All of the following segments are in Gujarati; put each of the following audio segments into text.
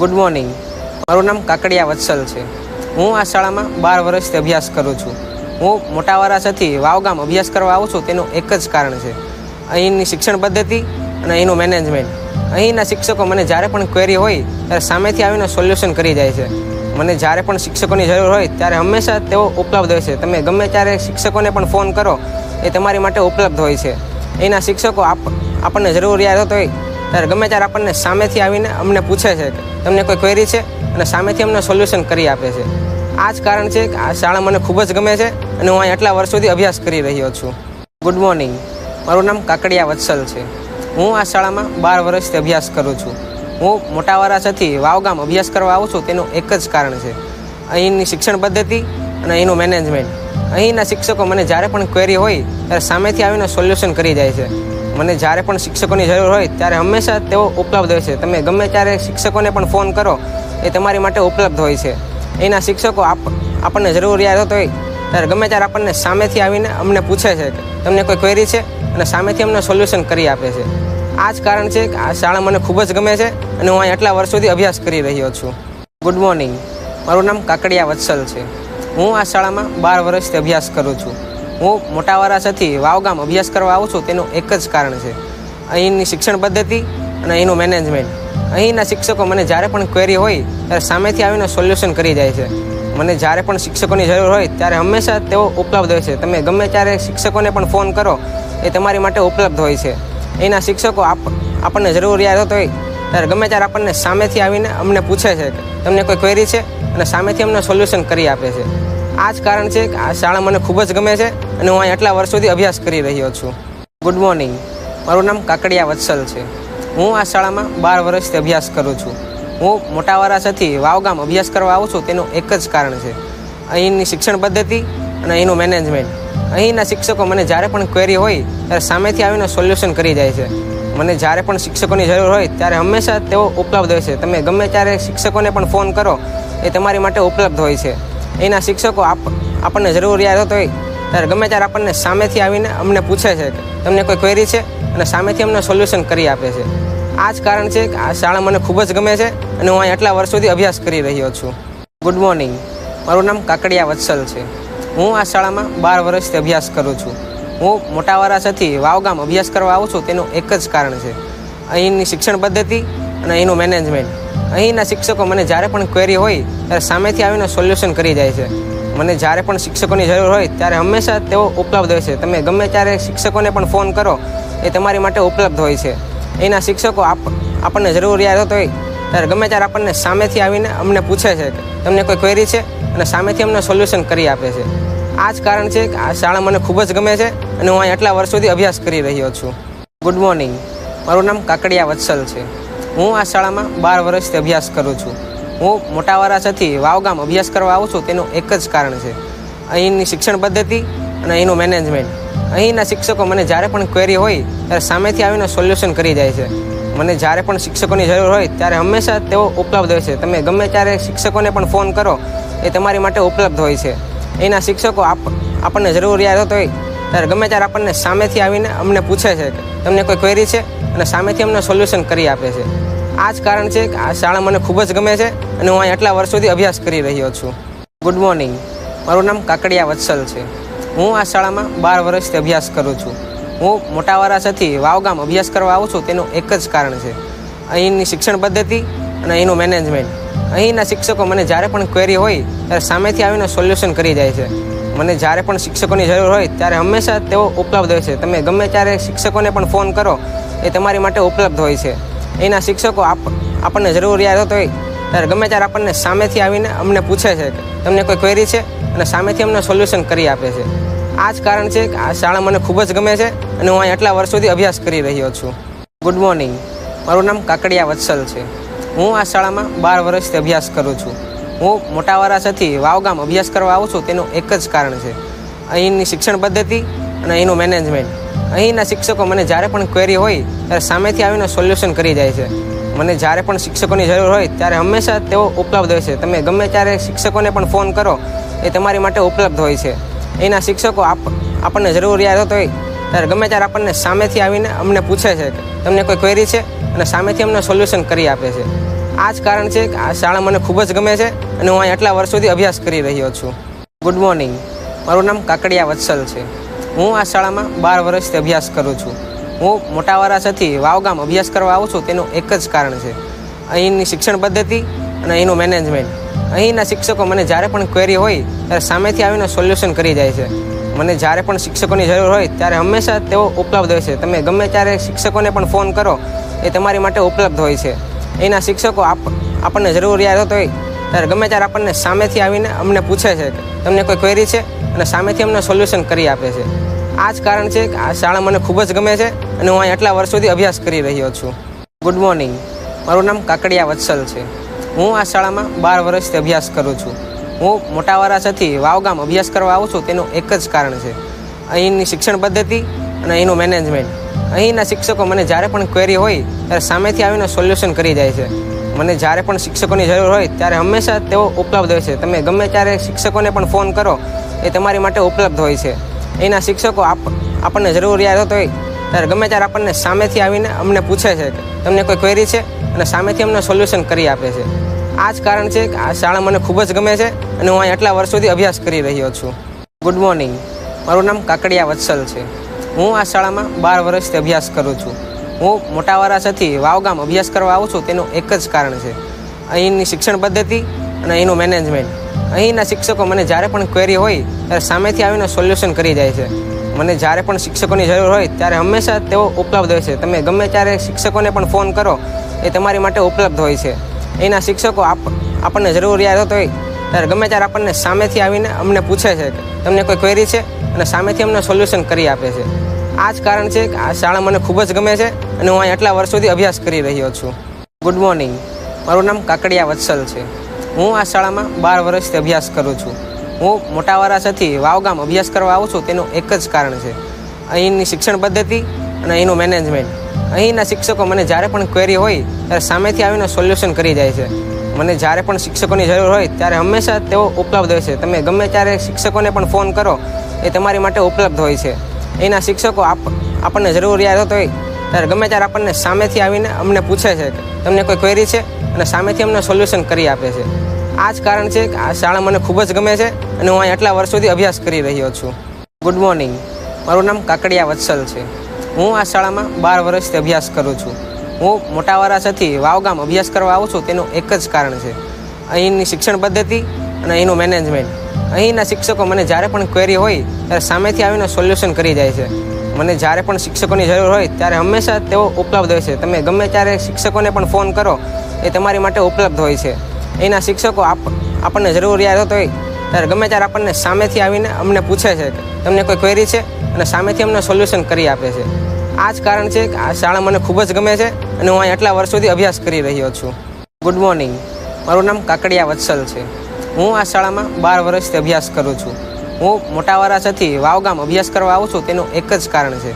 ગુડ મોર્નિંગ મારું નામ કાકડિયા વત્સલ છે. હું આ શાળામાં બાર વર્ષથી અભ્યાસ કરું છું. હું મોટા વરાછાથી વાવગામ અભ્યાસ કરવા આવું છું તેનું એક જ કારણ છે. અહીંની શિક્ષણ પદ્ધતિ અને અહીંનું મેનેજમેન્ટ અહીંના શિક્ષકો મને જ્યારે પણ ક્વેરી હોય, ત્યારે સામેથી આવીને સોલ્યુશન કરી જાય છે. મને જ્યારે પણ શિક્ષકોની જરૂર હોય, ત્યારે હંમેશા તેઓ ઉપલબ્ધ હોય છે. તમે ગમે ત્યારે શિક્ષકોને પણ ફોન કરો, એ તમારી માટે ઉપલબ્ધ હોય છે. અહીંના શિક્ષકો આપ, આપણને જરૂરિયાત હોય ત્યારે ગમે ત્યારે આપણને સામેથી આવીને અમને પૂછે છે કે તમને કોઈ ક્વેરી છે? અને સામેથી અમને સોલ્યુશન કરી આપે છે. આ જ કારણ છે કે આ શાળા મને ખૂબ જ ગમે છે અને હું અહીં આટલા વર્ષોથી અભ્યાસ કરી રહ્યો છું. ગુડ મોર્નિંગ મારું નામ કાકડિયા વત્સલ છે. હું આ શાળામાં બાર વર્ષથી અભ્યાસ કરું છું. હું મોટા વરાછાથી વાવગામ અભ્યાસ કરવા આવું છું તેનું એક જ કારણ છે. અહીંની શિક્ષણ પદ્ધતિ અને અહીંનું મેનેજમેન્ટ અહીંના શિક્ષકો મને જ્યારે પણ ક્વેરી હોય ત્યારે સામેથી આવીને સોલ્યુશન કરી જાય છે. મને જ્યારે પણ શિક્ષકોની જરૂર હોય ત્યારે હંમેશા તેઓ ઉપલબ્ધ હોય છે. તમે ગમે ત્યારે શિક્ષકોને પણ ફોન કરો, એ તમારી માટે ઉપલબ્ધ હોય છે. એના શિક્ષકો આપ, આપણને જરૂરિયાત હોય, ત્યારે ગમે ત્યારે આપણને સામેથી આવીને અમને પૂછે છે કે તમને કોઈ ક્વેરી છે? અને સામેથી અમને સોલ્યુશન કરી આપે છે. આ જ કારણ છે કે આ શાળા મને ખૂબ જ ગમે છે અને હું અહીં આટલા વર્ષોથી અભ્યાસ કરી રહ્યો છું. ગુડ મોર્નિંગ મારું નામ કાકડિયા વત્સલ છે. હું આ શાળામાં બાર વર્ષથી અભ્યાસ કરું છું. હું મોટા વરાછાથી વાવગામ અભ્યાસ કરવા આવું છું તેનું એક જ કારણ છે. અહીંની શિક્ષણ પદ્ધતિ અને અહીંનું મેનેજમેન્ટ અહીંના શિક્ષકો મને જ્યારે પણ ક્વેરી હોય, ત્યારે સામેથી આવીને સોલ્યુશન કરી જાય છે. મને જ્યારે પણ શિક્ષકોની જરૂર હોય, ત્યારે હંમેશા તેઓ ઉપલબ્ધ હોય છે. તમે ગમે ત્યારે શિક્ષકોને પણ ફોન કરો, એ તમારી માટે ઉપલબ્ધ હોય છે. અહીંના શિક્ષકો આપ, આપણને જરૂરિયાત હોય, ત્યારે ગમે ત્યારે આપણને સામેથી આવીને અમને પૂછે છે કે, તમને કોઈ ક્વેરી છે? અને સામેથી અમને સોલ્યુશન કરી આપે છે. આ જ કારણ છે કે આ શાળા મને ખૂબ જ ગમે છે અને હું અહીં આટલા વર્ષોથી અભ્યાસ કરી રહ્યો છું. ગુડ મોર્નિંગ મારું નામ કાકડિયા વત્સલ છે. હું આ શાળામાં બાર વર્ષથી અભ્યાસ કરું છું. હું મોટા વરાછાથી વાવગામ અભ્યાસ કરવા આવું છું તેનું એક જ કારણ છે. અહીંની શિક્ષણ પદ્ધતિ અને અહીંનું મેનેજમેન્ટ અહીંના શિક્ષકો મને જ્યારે પણ ક્વેરી હોય, ત્યારે સામેથી આવીને સોલ્યુશન કરી જાય છે. મને જ્યારે પણ શિક્ષકોની જરૂર હોય, ત્યારે હંમેશા તેઓ ઉપલબ્ધ હોય છે. તમે ગમે ત્યારે શિક્ષકોને પણ ફોન કરો, એ તમારી માટે ઉપલબ્ધ હોય છે. અહીંના શિક્ષકો આપ, આપણને જરૂરિયાત હોય, ત્યારે ગમે ત્યારે આપણને સામેથી આવીને અમને પૂછે છે કે તમને કોઈ ક્વેરી છે? અને સામેથી અમને સોલ્યુશન કરી આપે છે. આ જ કારણ છે કે આ શાળા મને ખૂબ જ ગમે છે અને હું અહીં આટલા વર્ષોથી અભ્યાસ કરી રહ્યો છું. ગુડ મોર્નિંગ મારું નામ કાકડિયા વત્સલ છે. હું આ શાળામાં બાર વર્ષથી અભ્યાસ કરું છું. હું મોટા વરાછાથી વાવગામ અભ્યાસ કરવા આવું છું તેનું એક જ કારણ છે. અહીંની શિક્ષણ પદ્ધતિ અને અહીંનું મેનેજમેન્ટ અહીંના શિક્ષકો મને જ્યારે પણ ક્વેરી હોય, ત્યારે સામેથી આવીને સોલ્યુશન કરી જાય છે. મને જ્યારે પણ શિક્ષકોની જરૂર હોય, ત્યારે હંમેશા તેઓ ઉપલબ્ધ હોય છે. તમે ગમે ત્યારે શિક્ષકોને પણ ફોન કરો, એ તમારી માટે ઉપલબ્ધ હોય છે. અહીંના શિક્ષકો આપ, આપણને જરૂરિયાત હોય, ત્યારે ગમે ત્યારે આપણને સામેથી આવીને અમને પૂછે છે કે તમને કોઈ ક્વેરી છે? અને સામેથી અમને સોલ્યુશન કરી આપે છે. આ જ કારણ છે કે આ શાળા મને ખૂબ જ ગમે છે અને હું અહીં આટલા વર્ષોથી અભ્યાસ કરી રહ્યો છું. ગુડ મોર્નિંગ મારું નામ કાકડિયા વત્સલ છે. હું આ શાળામાં બાર વર્ષથી અભ્યાસ કરું છું. હું મોટા વરાછાથી વાવગામ અભ્યાસ કરવા આવું છું તેનું એક જ કારણ છે. અહીંની શિક્ષણ પદ્ધતિ અને અહીંનું મેનેજમેન્ટ અહીંના શિક્ષકો મને જ્યારે પણ ક્વેરી હોય, ત્યારે સામેથી આવીને સોલ્યુશન કરી જાય છે. મને જ્યારે પણ શિક્ષકોની જરૂર હોય, ત્યારે હંમેશા તેઓ ઉપલબ્ધ હોય છે. તમે ગમે ત્યારે શિક્ષકોને પણ ફોન કરો, એ તમારી માટે ઉપલબ્ધ હોય છે. અહીંના શિક્ષકો આપ, આપણને જરૂરિયાત હોય ત્યારે ગમે ત્યારે આપણને સામેથી આવીને અમને પૂછે છે કે તમને કોઈ ક્વેરી છે? અને સામેથી અમને સોલ્યુશન કરી આપે છે. આ જ કારણ છે કે આ શાળા મને ખૂબ જ ગમે છે અને હું અહીં આટલા વર્ષોથી અભ્યાસ કરી રહ્યો છું. ગુડ મોર્નિંગ મારું નામ કાકડિયા વત્સલ છે. હું આ શાળામાં બાર વર્ષથી અભ્યાસ કરું છું. હું મોટા વરાછાથી વાવગામ અભ્યાસ કરવા આવું છું તેનું એક જ કારણ છે. અહીંની શિક્ષણ પદ્ધતિ અને અહીંનું મેનેજમેન્ટ અહીંના શિક્ષકો મને જ્યારે પણ ક્વેરી હોય ત્યારે સામેથી આવીને સોલ્યુશન કરી જાય છે. મને જ્યારે પણ શિક્ષકોની જરૂર હોય ત્યારે હંમેશા તેઓ ઉપલબ્ધ હોય છે. તમે ગમે ત્યારે શિક્ષકોને પણ ફોન કરો, એ તમારી માટે ઉપલબ્ધ હોય છે. એના શિક્ષકો આપ, આપણને જરૂરિયાત હોય, ત્યારે ગમે ત્યારે આપણને સામેથી આવીને અમને પૂછે છે કે તમને કોઈ ક્વેરી છે? અને સામેથી અમને સોલ્યુશન કરી આપે છે. આ જ કારણ છે કે આ શાળા મને ખૂબ જ ગમે છે અને હું અહીં આટલા વર્ષોથી અભ્યાસ કરી રહ્યો છું. ગુડ મોર્નિંગ મારું નામ કાકડિયા વત્સલ છે. હું આ શાળામાં બાર વર્ષથી અભ્યાસ કરું છું. હું મોટા વરાછાથી વાવગામ અભ્યાસ કરવા આવું છું તેનું એક જ કારણ છે. અહીંની શિક્ષણ પદ્ધતિ અને અહીંનું મેનેજમેન્ટ અહીંના શિક્ષકો મને જ્યારે પણ ક્વેરી હોય, ત્યારે સામેથી આવીને સોલ્યુશન કરી જાય છે. મને જ્યારે પણ શિક્ષકોની જરૂર હોય, ત્યારે હંમેશા તેઓ ઉપલબ્ધ હોય છે. તમે ગમે ત્યારે શિક્ષકોને પણ ફોન કરો, એ તમારી માટે ઉપલબ્ધ હોય છે. અહીંના શિક્ષકો આપ, આપણને જરૂરિયાત હોય, ત્યારે ગમે ત્યારે આપણને સામેથી આવીને અમને પૂછે છે કે તમને કોઈ ક્વેરી છે? અને સામેથી અમને સોલ્યુશન કરી આપે છે. આ જ કારણ છે કે આ શાળા મને ખૂબ જ ગમે છે અને હું અહીં આટલા વર્ષોથી અભ્યાસ કરી રહ્યો છું. ગુડ મોર્નિંગ મારું નામ કાકડિયા વત્સલ છે. હું આ શાળામાં બાર વર્ષથી અભ્યાસ કરું છું. હું મોટા વરાછાથી વાવગામ અભ્યાસ કરવા આવું છું તેનું એક જ કારણ છે. અહીંની શિક્ષણ પદ્ધતિ અને અહીંનું મેનેજમેન્ટ અહીંના શિક્ષકો મને જ્યારે પણ ક્વેરી હોય, ત્યારે સામેથી આવીને સોલ્યુશન કરી જાય છે. મને જ્યારે પણ શિક્ષકોની જરૂર હોય, ત્યારે હંમેશા તેઓ ઉપલબ્ધ હોય છે. તમે ગમે ત્યારે શિક્ષકોને પણ ફોન કરો, એ તમારી માટે ઉપલબ્ધ હોય છે. અહીંના શિક્ષકો આપ, આપણને જરૂરિયાત હોય, ત્યારે ગમે ત્યારે આપણને સામેથી આવીને અમને પૂછે છે કે તમને કોઈ ક્વેરી છે? અને સામેથી અમને સોલ્યુશન કરી આપે છે. આ જ કારણ છે કે આ શાળા મને ખૂબ જ ગમે છે અને હું અહીં આટલા વર્ષોથી અભ્યાસ કરી રહ્યો છું. ગુડ મોર્નિંગ મારું નામ કાકડિયા વત્સલ છે. હું આ શાળામાં બાર વર્ષથી અભ્યાસ કરું છું. હું મોટા વરાછાથી વાવગામ અભ્યાસ કરવા આવું છું તેનું એક જ કારણ છે. અહીંની શિક્ષણ પદ્ધતિ અને અહીંનું મેનેજમેન્ટ અહીંના શિક્ષકો મને જ્યારે પણ ક્વેરી હોય, ત્યારે સામેથી આવીને સોલ્યુશન કરી જાય છે. મને જ્યારે પણ શિક્ષકોની જરૂર હોય, ત્યારે હંમેશા તેઓ ઉપલબ્ધ હોય છે. તમે ગમે ત્યારે શિક્ષકોને પણ ફોન કરો, એ તમારી માટે ઉપલબ્ધ હોય છે. અહીંના શિક્ષકો આપ, આપણને જરૂરિયાત હોય, ત્યારે ગમે ત્યારે આપણને સામેથી આવીને અમને પૂછે છે કે તમને કોઈ ક્વેરી છે? અને સામેથી અમને સોલ્યુશન કરી આપે છે. આ જ કારણ છે કે આ શાળા મને ખૂબ જ ગમે છે અને હું અહીં આટલા વર્ષોથી અભ્યાસ કરી રહ્યો છું. ગુડ મોર્નિંગ મારું નામ કાકડિયા વત્સલ છે. હું આ શાળામાં બાર વર્ષથી અભ્યાસ કરું છું. હું મોટા વરાછાથી વાવગામ અભ્યાસ કરવા આવું છું તેનું એક જ કારણ છે. અહીંની શિક્ષણ પદ્ધતિ અને અહીંનું મેનેજમેન્ટ અહીંના શિક્ષકો મને જ્યારે પણ ક્વેરી હોય, ત્યારે સામેથી આવીને સોલ્યુશન કરી જાય છે. મને જ્યારે પણ શિક્ષકોની જરૂર હોય, ત્યારે હંમેશા તેઓ ઉપલબ્ધ હોય છે. તમે ગમે ત્યારે શિક્ષકોને પણ ફોન કરો, એ તમારી માટે ઉપલબ્ધ હોય છે. અહીંના શિક્ષકો આપ, આપણને જરૂરિયાત હોય, ત્યારે ગમે ત્યારે આપણને સામેથી આવીને અમને પૂછે છે કે, તમને કોઈ ક્વેરી છે? અને સામેથી અમને સોલ્યુશન કરી આપે છે. આ જ કારણ છે કે આ શાળા મને ખૂબ જ ગમે છે અને હું અહીં આટલા વર્ષોથી અભ્યાસ કરી રહ્યો છું. ગુડ મોર્નિંગ મારું નામ કાકડિયા વત્સલ છે. હું આ શાળામાં બાર વર્ષથી અભ્યાસ કરું છું. હું મોટા વરાછાથી વાવગામ અભ્યાસ કરવા આવું છું તેનું એક જ કારણ છે. અહીંની શિક્ષણ પદ્ધતિ અને અહીંનું મેનેજમેન્ટ અહીંના શિક્ષકો મને જ્યારે પણ ક્વેરી હોય, ત્યારે સામેથી આવીને સોલ્યુશન કરી જાય છે. મને જ્યારે પણ શિક્ષકોની જરૂર હોય, ત્યારે હંમેશા તેઓ ઉપલબ્ધ હોય છે. તમે ગમે ત્યારે શિક્ષકોને પણ ફોન કરો, એ તમારી માટે ઉપલબ્ધ હોય છે. અહીંના શિક્ષકો આપ, આપણને જરૂરિયાત હોય, ત્યારે ગમે ત્યારે આપણને સામેથી આવીને અમને પૂછે છે કે તમને કોઈ ક્વેરી છે? અને સામેથી અમને સોલ્યુશન કરી આપે છે. આ જ કારણ છે કે આ શાળા મને ખૂબ જ ગમે છે અને હું અહીં આટલા વર્ષોથી અભ્યાસ કરી રહ્યો છું. ગુડ મોર્નિંગ મારું નામ કાકડિયા વત્સલ છે. હું આ શાળામાં બાર વર્ષથી અભ્યાસ કરું છું. હું મોટા વરાછાથી વાવગામ અભ્યાસ કરવા આવું છું તેનું એક જ કારણ છે. અહીંની શિક્ષણ પદ્ધતિ અને અહીંનું મેનેજમેન્ટ અહીંના શિક્ષકો મને જ્યારે પણ ક્વેરી હોય, ત્યારે સામેથી આવીને સોલ્યુશન કરી જાય છે. મને જ્યારે પણ શિક્ષકોની જરૂર હોય, ત્યારે હંમેશા તેઓ ઉપલબ્ધ હોય છે. તમે ગમે ત્યારે શિક્ષકોને પણ ફોન કરો, એ તમારી માટે ઉપલબ્ધ હોય છે. અહીંના શિક્ષકો આપ, આપણને જરૂરિયાત હોય, ત્યારે ગમે ત્યારે આપણને સામેથી આવીને અમને પૂછે છે કે તમને કોઈ ક્વેરી છે? અને સામેથી અમને સોલ્યુશન કરી આપે છે. આ જ કારણ છે કે આ શાળા મને ખૂબ જ ગમે છે અને હું અહીં આટલા વર્ષોથી અભ્યાસ કરી રહ્યો છું. ગુડ મોર્નિંગ મારું નામ કાકડિયા વત્સલ છે. હું આ શાળામાં બાર વર્ષથી અભ્યાસ કરું છું. હું મોટા વરાછાથી વાવગામ અભ્યાસ કરવા આવું છું તેનું એક જ કારણ છે.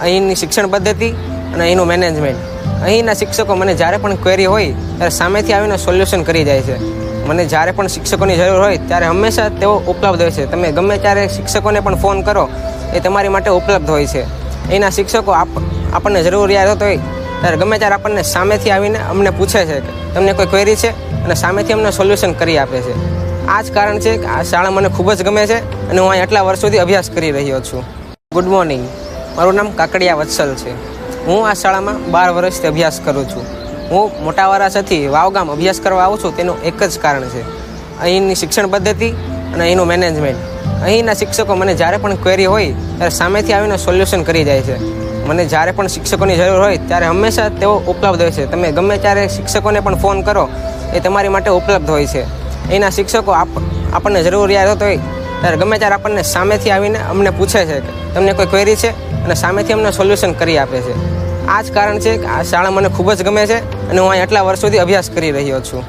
અહીંની શિક્ષણ પદ્ધતિ અને અહીંનું મેનેજમેન્ટ અહીંના શિક્ષકો મને જ્યારે પણ ક્વેરી હોય, ત્યારે સામેથી આવીને સોલ્યુશન કરી જાય છે. મને જ્યારે પણ શિક્ષકોની જરૂર હોય, ત્યારે હંમેશા તેઓ ઉપલબ્ધ હોય છે. તમે ગમે ત્યારે શિક્ષકોને પણ ફોન કરો, એ તમારી માટે ઉપલબ્ધ હોય છે. અહીંના શિક્ષકો આપ, આપણને જરૂરિયાત હોય, ત્યારે ગમે ત્યારે આપણને સામેથી આવીને અમને પૂછે છે કે, તમને કોઈ ક્વેરી છે? અને સામેથી અમને સોલ્યુશન કરી આપે છે. આ જ કારણ છે કે આ શાળા મને ખૂબ જ ગમે છે અને હું અહીં આટલા વર્ષોથી અભ્યાસ કરી રહ્યો છું. ગુડ મોર્નિંગ મારું નામ કાકડિયા વત્સલ છે. હું આ શાળામાં બાર વર્ષથી અભ્યાસ કરું છું. હું મોટા વરાછાથી વાવગામ અભ્યાસ કરવા આવું છું તેનું એક જ કારણ છે. અહીંની શિક્ષણ પદ્ધતિ અને અહીંનું મેનેજમેન્ટ અહીંના શિક્ષકો મને જ્યારે પણ ક્વેરી હોય, ત્યારે સામેથી આવીને સોલ્યુશન કરી જાય છે. મને જ્યારે પણ શિક્ષકોની જરૂર હોય, ત્યારે હંમેશા તેઓ ઉપલબ્ધ હોય છે. તમે ગમે ત્યારે શિક્ષકોને પણ ફોન કરો, એ તમારી માટે ઉપલબ્ધ હોય છે. અહીંના શિક્ષકો આપ, આપણને જરૂરિયાત હોય, ત્યારે ગમે ત્યારે આપણને સામેથી આવીને અમને પૂછે છે કે તમને કોઈ ક્વેરી છે? અને સામેથી અમને સોલ્યુશન કરી આપે છે. આ જ કારણ છે કે આ શાળા મને ખૂબ જ ગમે છે અને હું અહીં આટલા વર્ષોથી અભ્યાસ કરી રહ્યો છું.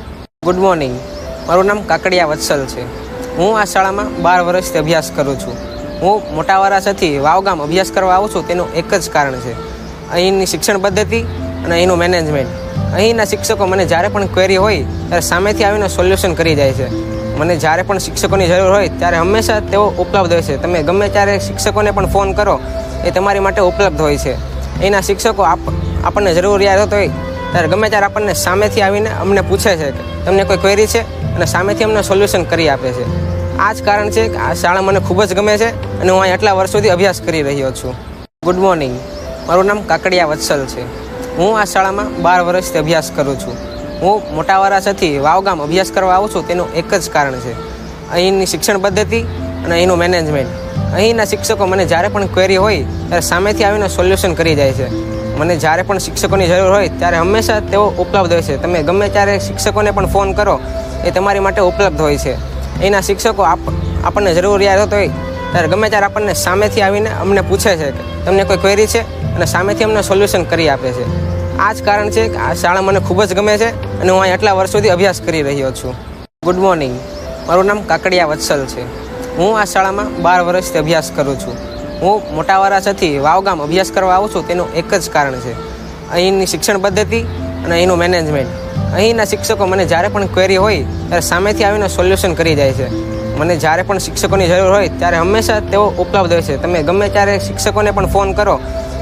ગુડ મોર્નિંગ મારું નામ કાકડિયા વત્સલ છે. હું આ શાળામાં બાર વર્ષથી અભ્યાસ કરું છું. હું મોટા વરાછાથી વાવગામ અભ્યાસ કરવા આવું છું તેનું એક જ કારણ છે. અહીંની શિક્ષણ પદ્ધતિ અને અહીંનું મેનેજમેન્ટ અહીંના શિક્ષકો મને જ્યારે પણ ક્વેરી હોય, ત્યારે સામેથી આવીને સોલ્યુશન કરી જાય છે. મને જ્યારે પણ શિક્ષકોની જરૂર હોય, ત્યારે હંમેશા તેઓ ઉપલબ્ધ હોય છે. તમે ગમે ત્યારે શિક્ષકોને પણ ફોન કરો, એ તમારી માટે ઉપલબ્ધ હોય છે. અહીંના શિક્ષકો આપ, આપણને જરૂરિયાત હોય, ત્યારે ગમે ત્યારે આપણને સામેથી આવીને અમને પૂછે છે કે તમને કોઈ ક્વેરી છે? અને સામેથી અમને સોલ્યુશન કરી આપે છે. આ જ કારણ છે કે આ શાળા મને ખૂબ જ ગમે છે અને હું અહીં આટલા વર્ષોથી અભ્યાસ કરી રહ્યો છું. ગુડ મોર્નિંગ મારું નામ કાકડિયા વત્સલ છે. હું આ શાળામાં બાર વર્ષથી અભ્યાસ કરું છું. હું મોટા વરાછાથી વાવગામ અભ્યાસ કરવા આવું છું તેનું એક જ કારણ છે. અહીંની શિક્ષણ પદ્ધતિ અને અહીંનું મેનેજમેન્ટ અહીંના શિક્ષકો મને જ્યારે પણ ક્વેરી હોય, ત્યારે સામેથી આવીને સોલ્યુશન કરી જાય છે. મને જ્યારે પણ શિક્ષકોની જરૂર હોય, ત્યારે હંમેશા તેઓ ઉપલબ્ધ હોય છે. તમે ગમે ત્યારે શિક્ષકોને પણ ફોન કરો, એ તમારી માટે ઉપલબ્ધ હોય છે. અહીંના શિક્ષકો આપ, આપણને જરૂરિયાત હોય, ત્યારે ગમે ત્યારે આપણને સામેથી આવીને અમને પૂછે છે કે તમને કોઈ ક્વેરી છે? અને સામેથી અમને સોલ્યુશન કરી આપે છે. આ જ કારણ છે કે આ શાળા મને ખૂબ જ ગમે છે અને હું અહીં આટલા વર્ષોથી અભ્યાસ કરી રહ્યો છું. ગુડ મોર્નિંગ મારું નામ કાકડિયા વત્સલ છે. હું આ શાળામાં બાર વર્ષથી અભ્યાસ કરું છું. હું મોટા વરાછાથી વાવગામ અભ્યાસ કરવા આવું છું તેનું એક જ કારણ છે. અહીંની શિક્ષણ પદ્ધતિ અને અહીંનું મેનેજમેન્ટ અહીંના શિક્ષકો મને જ્યારે પણ ક્વેરી હોય, ત્યારે સામેથી આવીને સોલ્યુશન કરી જાય છે. મને જ્યારે પણ શિક્ષકોની જરૂર હોય, ત્યારે હંમેશા તેઓ ઉપલબ્ધ હોય છે. તમે ગમે ત્યારે શિક્ષકોને પણ ફોન કરો,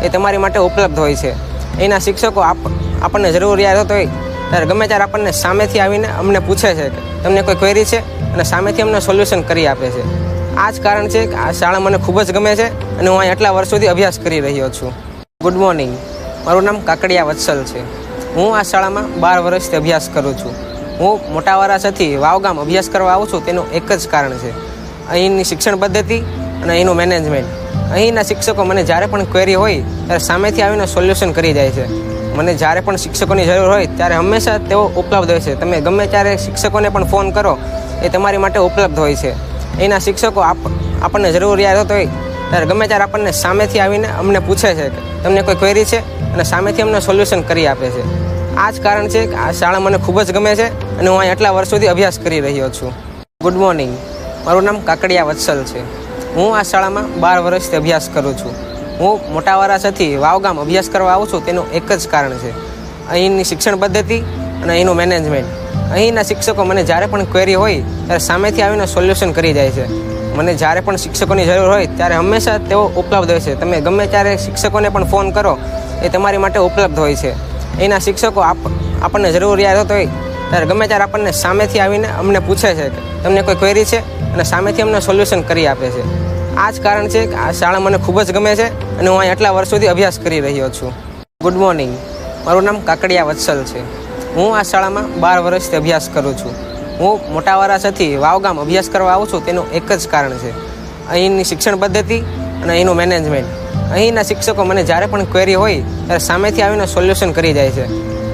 એ તમારી માટે ઉપલબ્ધ હોય છે. અહીંના શિક્ષકો આપ, આપણને જરૂરિયાત હોય, ત્યારે ગમે ત્યારે આપણને સામેથી આવીને અમને પૂછે છે કે તમને કોઈ ક્વેરી છે? અને સામેથી અમને સોલ્યુશન કરી આપે છે. આ જ કારણ છે કે આ શાળા મને ખૂબ જ ગમે છે અને હું અહીં આટલા વર્ષોથી અભ્યાસ કરી રહ્યો છું. ગુડ મોર્નિંગ મારું નામ કાકડિયા વત્સલ છે. હું આ શાળામાં બાર વર્ષથી અભ્યાસ કરું છું. હું મોટા વરાછાથી વાવગામ અભ્યાસ કરવા આવું છું તેનું એક જ કારણ છે. અહીંની શિક્ષણ પદ્ધતિ અને અહીંનું મેનેજમેન્ટ અહીંના શિક્ષકો મને જ્યારે પણ ક્વેરી હોય, ત્યારે સામેથી આવીને સોલ્યુશન કરી જાય છે. મને જ્યારે પણ શિક્ષકોની જરૂર હોય, ત્યારે હંમેશા તેઓ ઉપલબ્ધ હોય છે. તમે ગમે ત્યારે શિક્ષકોને પણ ફોન કરો, એ તમારી માટે ઉપલબ્ધ હોય છે. એના શિક્ષકો આપ, આપણને જરૂરિયાત હોય, ત્યારે ગમે ત્યારે આપણને સામેથી આવીને અમને પૂછે છે કે તમને કોઈ ક્વેરી છે? અને સામેથી અમને સોલ્યુશન કરી આપે છે. આ જ કારણ છે કે આ શાળા મને ખૂબ જ ગમે છે અને હું અહીં આટલા વર્ષોથી અભ્યાસ કરી રહ્યો છું. ગુડ મોર્નિંગ મારું નામ કાકડિયા વત્સલ છે. હું આ શાળામાં બાર વર્ષથી અભ્યાસ કરું છું. હું મોટા વરાછાથી વાવગામ અભ્યાસ કરવા આવું છું તેનું એક જ કારણ છે. અહીંની શિક્ષણ પદ્ધતિ અને અહીંનું મેનેજમેન્ટ અહીંના શિક્ષકો મને જ્યારે પણ ક્વેરી હોય, ત્યારે સામેથી આવીને સોલ્યુશન કરી જાય છે. મને જ્યારે પણ શિક્ષકોની જરૂર હોય, ત્યારે હંમેશા તેઓ ઉપલબ્ધ હોય છે. તમે ગમે ત્યારે શિક્ષકોને પણ ફોન કરો, એ તમારી માટે ઉપલબ્ધ હોય છે. અહીંના શિક્ષકો આપ, આપણને જરૂરિયાત હોય, ત્યારે ગમે ત્યારે આપણને સામેથી આવીને અમને પૂછે છે કે, તમને કોઈ ક્વેરી છે? અને સામેથી અમને સોલ્યુશન કરી આપે છે. આ જ કારણ છે કે આ શાળા મને ખૂબ જ ગમે છે અને હું અહીં આટલા વર્ષોથી અભ્યાસ કરી રહ્યો છું. ગુડ મોર્નિંગ મારું નામ કાકડિયા વત્સલ છે. હું આ શાળામાં બાર વર્ષથી અભ્યાસ કરું છું. હું મોટા વરાછાથી વાવગામ અભ્યાસ કરવા આવું છું તેનું એક જ કારણ છે. અહીંની શિક્ષણ પદ્ધતિ અને અહીંનું મેનેજમેન્ટ અહીંના શિક્ષકો મને જ્યારે પણ ક્વેરી હોય, ત્યારે સામેથી આવીને સોલ્યુશન કરી જાય છે.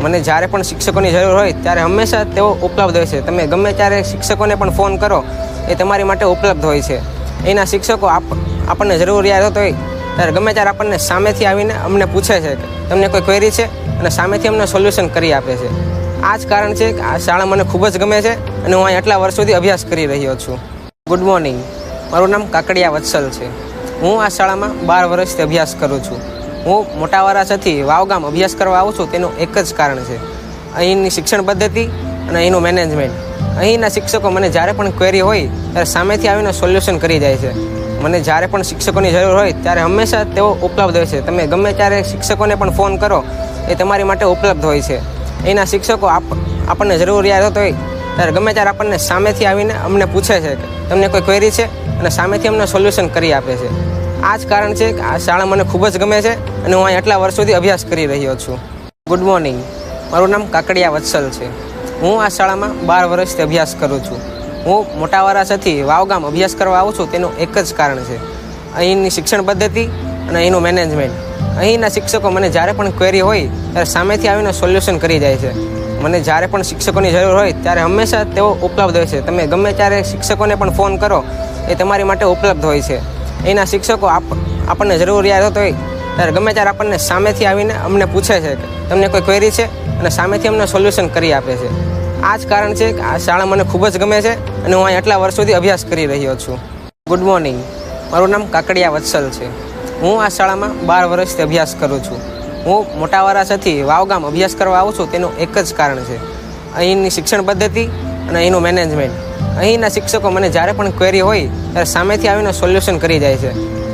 મને જ્યારે પણ શિક્ષકોની જરૂર હોય, ત્યારે હંમેશા તેઓ ઉપલબ્ધ હોય છે. તમે ગમે ત્યારે શિક્ષકોને પણ ફોન કરો એ તમારી માટે ઉપલબ્ધ હોય છે. એના શિક્ષકો આપ, આપણને જરૂરિયાત હોય. ત્યારે ગમે ત્યારે આપણને સામેથી આવીને અમને પૂછે છે કે તમને કોઈ ક્વેરી છે? અને સામેથી અમને સોલ્યુશન કરી આપે છે. આ જ કારણ છે કે આ શાળા મને ખૂબ જ ગમે છે અને હું અહીં આટલા વર્ષોથી અભ્યાસ કરી રહ્યો છું. ગુડ મોર્નિંગ મારું નામ કાકડિયા વત્સલ છે. હું આ શાળામાં બાર વર્ષથી અભ્યાસ કરું છું. હું મોટા વરાછાથી વાવગામ અભ્યાસ કરવા આવું છું તેનું એક જ કારણ છે. અહીંની શિક્ષણ પદ્ધતિ અને અહીંનું મેનેજમેન્ટ અહીંના શિક્ષકો મને જ્યારે પણ ક્વેરી હોય, ત્યારે સામેથી આવીને સોલ્યુશન કરી જાય છે. મને જ્યારે પણ શિક્ષકોની જરૂર હોય, ત્યારે હંમેશા તેઓ ઉપલબ્ધ હોય છે. તમે ગમે ત્યારે શિક્ષકોને પણ ફોન કરો, એ તમારી માટે ઉપલબ્ધ હોય છે. અહીંના શિક્ષકો આપ, આપણને જરૂરિયાત હોય, ત્યારે ગમે ત્યારે આપણને સામેથી આવીને અમને પૂછે છે કે તમને કોઈ ક્વેરી છે? અને સામેથી અમને સોલ્યુશન કરી આપે છે. આ જ કારણ છે કે આ શાળા મને ખૂબ જ ગમે છે અને હું અહીં આટલા વર્ષોથી અભ્યાસ કરી રહ્યો છું. ગુડ મોર્નિંગ મારું નામ કાકડિયા વત્સલ છે. હું આ શાળામાં બાર વર્ષથી અભ્યાસ કરું છું. હું મોટા વરાછાથી વાવગામ અભ્યાસ કરવા આવું છું તેનું એક જ કારણ છે. અહીંની શિક્ષણ પદ્ધતિ અને અહીંનું મેનેજમેન્ટ અહીંના શિક્ષકો મને જ્યારે પણ ક્વેરી હોય, ત્યારે સામેથી આવીને સોલ્યુશન કરી જાય છે. મને જ્યારે પણ શિક્ષકોની જરૂર હોય, ત્યારે હંમેશા તેઓ ઉપલબ્ધ હોય છે. તમે ગમે ત્યારે શિક્ષકોને પણ ફોન કરો, એ તમારી માટે ઉપલબ્ધ હોય છે. અહીંના શિક્ષકો આપ, આપણને જરૂરિયાત હોય, ત્યારે ગમે ત્યારે આપણને સામેથી આવીને અમને પૂછે છે કે, તમને કોઈ ક્વેરી છે? અને સામેથી અમને સોલ્યુશન કરી આપે છે. આ જ કારણ છે કે આ શાળા મને ખૂબ જ ગમે છે અને હું અહીં આટલા વર્ષોથી અભ્યાસ કરી રહ્યો છું. ગુડ મોર્નિંગ મારું નામ કાકડિયા વત્સલ છે. હું આ શાળામાં બાર વર્ષથી અભ્યાસ કરું છું. હું મોટા વરાછાથી વાવગામ અભ્યાસ કરવા આવું છું તેનું એક જ કારણ છે. અહીંની શિક્ષણ પદ્ધતિ અને અહીંનું મેનેજમેન્ટ અહીંના શિક્ષકો મને જ્યારે પણ ક્વેરી હોય, ત્યારે સામેથી આવીને સોલ્યુશન કરી જાય છે.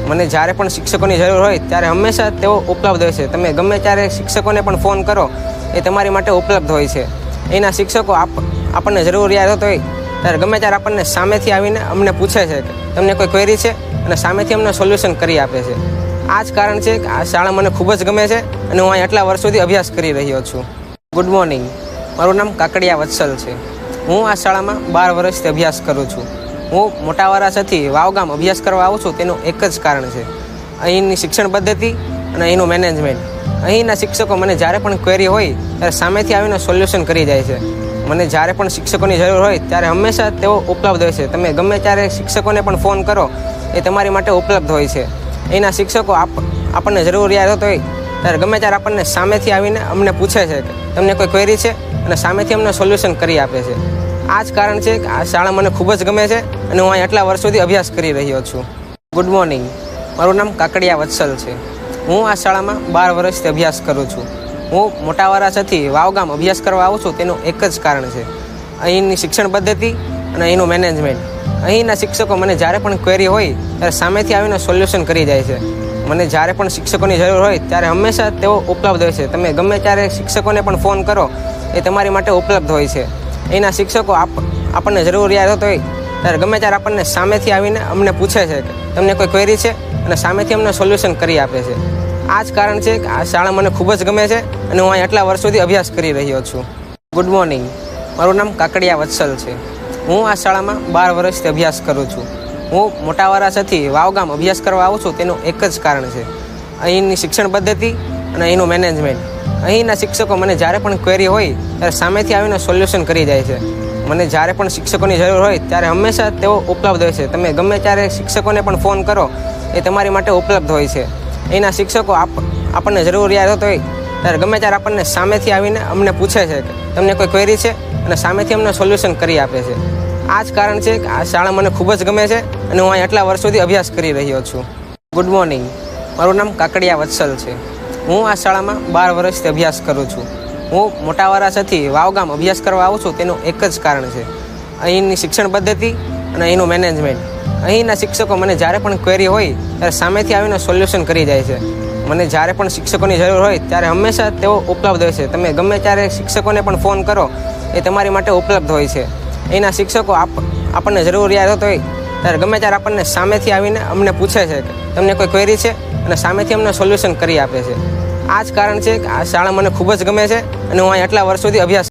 મને જ્યારે પણ શિક્ષકોની જરૂર હોય, ત્યારે હંમેશા તેઓ ઉપલબ્ધ હોય છે. તમે ગમે ત્યારે શિક્ષકોને પણ ફોન કરો, એ તમારી માટે ઉપલબ્ધ હોય છે. એના શિક્ષકો આપ, આપણને જરૂરિયાત હોય, ત્યારે ગમે ત્યારે આપણને સામેથી આવીને અમને પૂછે છે કે તમને કોઈ ક્વેરી છે? અને સામેથી અમને સોલ્યુશન કરી આપે છે. આ જ કારણ છે કે આ શાળા મને ખૂબ જ ગમે છે અને હું અહીં આટલા વર્ષોથી અભ્યાસ કરી રહ્યો છું. ગુડ મોર્નિંગ મારું નામ કાકડિયા વત્સલ છે. હું આ શાળામાં બાર વર્ષથી અભ્યાસ કરું છું. હું મોટા વરાછાથી વાવગામ અભ્યાસ કરવા આવું છું તેનું એક જ કારણ છે. અહીંની શિક્ષણ પદ્ધતિ અને અહીંનું મેનેજમેન્ટ અહીંના શિક્ષકો મને જ્યારે પણ ક્વેરી હોય, ત્યારે સામેથી આવીને સોલ્યુશન કરી જાય છે. મને જ્યારે પણ શિક્ષકોની જરૂર હોય, ત્યારે હંમેશા તેઓ ઉપલબ્ધ હોય છે. તમે ગમે ત્યારે શિક્ષકોને પણ ફોન કરો, એ તમારી માટે ઉપલબ્ધ હોય છે. અહીંના શિક્ષકો આપ, આપણને જરૂરિયાત હોય, ત્યારે ગમે ત્યારે આપણને સામેથી આવીને અમને પૂછે છે કે તમને કોઈ ક્વેરી છે? અને સામેથી અમને સોલ્યુશન કરી આપે છે. આ જ કારણ છે કે આ શાળા મને ખૂબ જ ગમે છે અને હું અહીં આટલા વર્ષોથી અભ્યાસ કરી રહ્યો છું. ગુડ મોર્નિંગ મારું નામ કાકડિયા વત્સલ છે. હું આ શાળામાં બાર વર્ષથી અભ્યાસ કરું છું. હું મોટા વરાછાથી વાવગામ અભ્યાસ કરવા આવું છું તેનું એક જ કારણ છે. અહીંની શિક્ષણ પદ્ધતિ અને અહીંનું મેનેજમેન્ટ. અહીંના શિક્ષકો મને જ્યારે પણ ક્વેરી હોય, ત્યારે સામેથી આવીને સોલ્યુશન કરી જાય છે. મને જ્યારે પણ શિક્ષકોની જરૂર હોય, ત્યારે હંમેશા તેઓ ઉપલબ્ધ હોય છે. તમે ગમે ત્યારે શિક્ષકોને પણ ફોન કરો, એ તમારી માટે ઉપલબ્ધ હોય છે. અહીંના શિક્ષકો આપ, આપણને જરૂરિયાત હોય, ત્યારે ગમે ત્યારે આપણને સામેથી આવીને અમને પૂછે છે કે, તમને કોઈ ક્વેરી છે? અને સામેથી અમને સોલ્યુશન કરી આપે છે. આ જ કારણ છે કે આ શાળા મને ખૂબ જ ગમે છે અને હું અહીં આટલા વર્ષોથી અભ્યાસ કરી રહ્યો છું. ગુડ મોર્નિંગ મારું નામ કાકડિયા વત્સલ છે. હું આ શાળામાં બાર વર્ષથી અભ્યાસ કરું છું. હું મોટા વરાછાથી વાવગામ અભ્યાસ કરવા આવું છું તેનું એક જ કારણ છે. અહીંની શિક્ષણ પદ્ધતિ અને અહીંનું મેનેજમેન્ટ અહીંના શિક્ષકો મને જ્યારે પણ ક્વેરી હોય, ત્યારે સામેથી આવીને સોલ્યુશન કરી જાય છે. મને જ્યારે પણ શિક્ષકોની જરૂર હોય, ત્યારે હંમેશા તેઓ ઉપલબ્ધ હોય છે. તમે ગમે ત્યારે શિક્ષકોને પણ ફોન કરો, એ તમારી માટે ઉપલબ્ધ હોય છે. અહીંના શિક્ષકો આપ, આપણને જરૂરિયાત હોય, ત્યારે ગમે ત્યારે આપણને સામેથી આવીને અમને પૂછે છે કે તમને કોઈ ક્વેરી છે? અને સામેથી અમને સોલ્યુશન કરી આપે છે. આ જ કારણ છે કે આ શાળા મને ખૂબ જ ગમે છે અને હું અહીં આટલા વર્ષોથી અભ્યાસ કરી રહ્યો છું. ગુડ મોર્નિંગ મારું નામ કાકડિયા વત્સલ છે. હું આ શાળામાં બાર વર્ષથી અભ્યાસ કરું છું. હું મોટા વરાછાથી વાવગામ અભ્યાસ કરવા આવું છું તેનું એક જ કારણ છે. અહીંની શિક્ષણ પદ્ધતિ અને અહીંનું મેનેજમેન્ટ અહીંના શિક્ષકો મને જ્યારે પણ ક્વેરી હોય, ત્યારે સામેથી આવીને સોલ્યુશન કરી જાય છે. મને જ્યારે પણ શિક્ષકોની જરૂર હોય, ત્યારે હંમેશા તેઓ ઉપલબ્ધ હોય છે. તમે ગમે ત્યારે શિક્ષકોને પણ ફોન કરો, એ તમારી માટે ઉપલબ્ધ હોય છે. અહીંના શિક્ષકો આપ, આપણને જરૂરિયાત હોય, ત્યારે ગમે ત્યારે આપણને સામેથી આવીને અમને પૂછે છે કે તમને કોઈ ક્વેરી છે? અને સામેથી અમને સોલ્યુશન કરી આપે છે. આ જ કારણ છે કે આ શાળા મને ખૂબ જ ગમે છે અને હું અહીં આટલા વર્ષોથી અભ્યાસ